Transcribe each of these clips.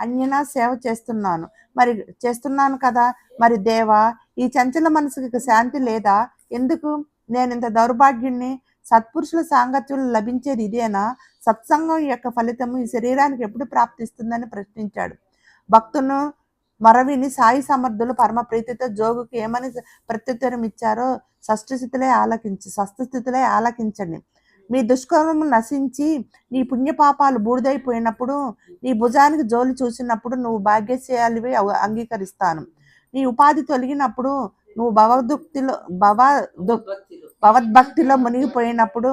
అన్యనా సేవ చేస్తున్నాను. మరి చేస్తున్నాను కదా? మరి దేవా ఈ చంచల మనసుకి శాంతి లేదా? ఎందుకు? నేను ఇంత దౌర్భాగ్యుణ్ణి సత్పురుషుల సాంగత్యం లభించేది ఇదేనా? సత్సంగం యొక్క ఫలితము ఈ శరీరానికి ఎప్పుడు ప్రాప్తిస్తుందని ప్రశ్నించాడు. భక్తును మరవిని సాయి సమర్థులు పరమ ప్రీతితో జోగుకి ఏమని ప్రత్యుత్తరం ఇచ్చారో షష్ఠస్థితులే ఆలకించి షష్ఠస్థితులే ఆలకించండి. మీ దుష్కర్మము నశించి నీ పుణ్యపాపాలు బూడిదైపోయినప్పుడు నీ భుజానికి జోలి చూసినప్పుడు నువ్వు భాగ్యశయాలివి అంగీకరిస్తాను. నీ ఉపాధి తొలగినప్పుడు నువ్వు భవదుక్తిలో భవ భగవద్భక్తిలో మునిగిపోయినప్పుడు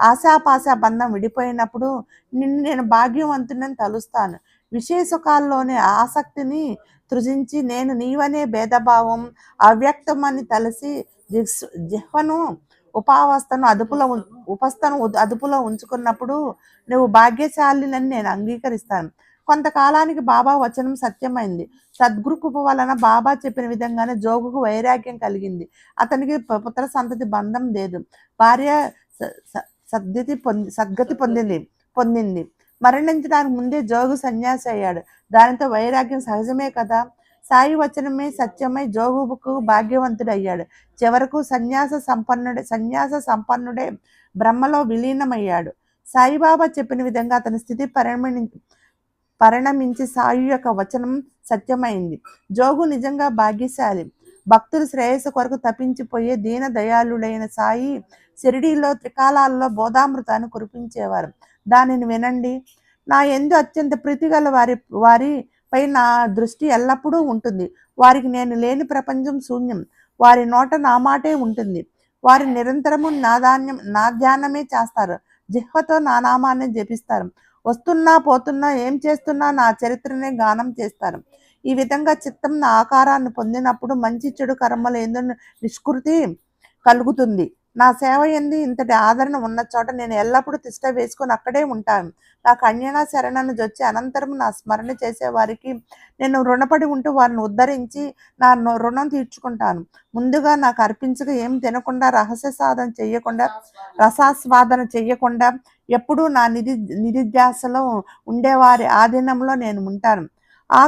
ఆశాపాశ బంధం విడిపోయినప్పుడు నిన్ను నేను భాగ్యవంతునని తలుస్తాను. విశేషకాల్లోని ఆసక్తిని త్రుజించి నేను నీవనే భేదభావం అవ్యక్తం అని తలసి జిహ్వను ఉపావస్థను అదుపులో ఉం- ఉపస్థను అదుపులో ఉంచుకున్నప్పుడు నువ్వు భాగ్యశాలినని నేను అంగీకరిస్తాను. కొంతకాలానికి బాబా వచనం సత్యమైంది. సద్గురు కృప వలన బాబా చెప్పిన విధంగానే జోగుకు వైరాగ్యం కలిగింది. అతనికి పుత్ర సంతతి బంధం లేదు. భార్య సద్గతి పొంది సద్గతి. పొందింది పొందింది. మరణించడానికి ముందే జోగు సన్యాసి అయ్యాడు. దానితో వైరాగ్యం సహజమే కదా? సాయి వచనమే సత్యమై జోగుకు భాగ్యవంతుడు అయ్యాడు చివరకు సన్యాస సంపన్నుడే సన్యాస సంపన్నుడే బ్రహ్మలో విలీనమయ్యాడు. సాయిబాబా చెప్పిన విధంగా అతని స్థితి పరిణమి పరిణమించి సాయి యొక్క వచనం సత్యమైంది. జోగు నిజంగా భాగ్యశాలి. భక్తుల శ్రేయస్సు కొరకు తప్పించిపోయే దీన దయాళుడైన సాయి షిరిడీలో త్రికాలాల్లో బోధామృతాన్ని కురిపించేవారు. దానిని వినండి. నా ఎందు అత్యంత ప్రీతిగల వారి వారి పై నా దృష్టి ఎల్లప్పుడూ ఉంటుంది. వారికి నేను లేని ప్రపంచం శూన్యం. వారి నోట నా మాటే ఉంటుంది. వారి నిరంతరము నా ధాన్యం నా ధ్యానమే చేస్తారు. జిహ్వతో నా నామాన్ని జపిస్తారు. వస్తున్నా పోతున్నా ఏం చేస్తున్నా నా చరిత్రనే గానం చేస్తారు. ఈ విధంగా చిత్తం నా ఆకారాన్ని పొందినప్పుడు మంచి చెడు కర్మలు ఎందు నిష్కృతి కలుగుతుంది. నా సేవ ఎందు ఇంతటి ఆదరణ ఉన్న చోట నేను ఎల్లప్పుడూ తిష్ట వేసుకొని అక్కడే ఉంటాను. నాకు అన్యనా శరణను జొచ్చి అనంతరం నా స్మరణ చేసేవారికి నేను రుణపడి ఉంటూ వారిని ఉద్ధరించి నా రుణం తీర్చుకుంటాను. ముందుగా నాకు అర్పించక ఏం తినకుండా రహస్య సాధన చేయకుండా రసాస్వాదన చెయ్యకుండా ఎప్పుడూ నా నిధి నిధిధ్యాసలో ఉండేవారి ఆధీనంలో నేను ఉంటాను.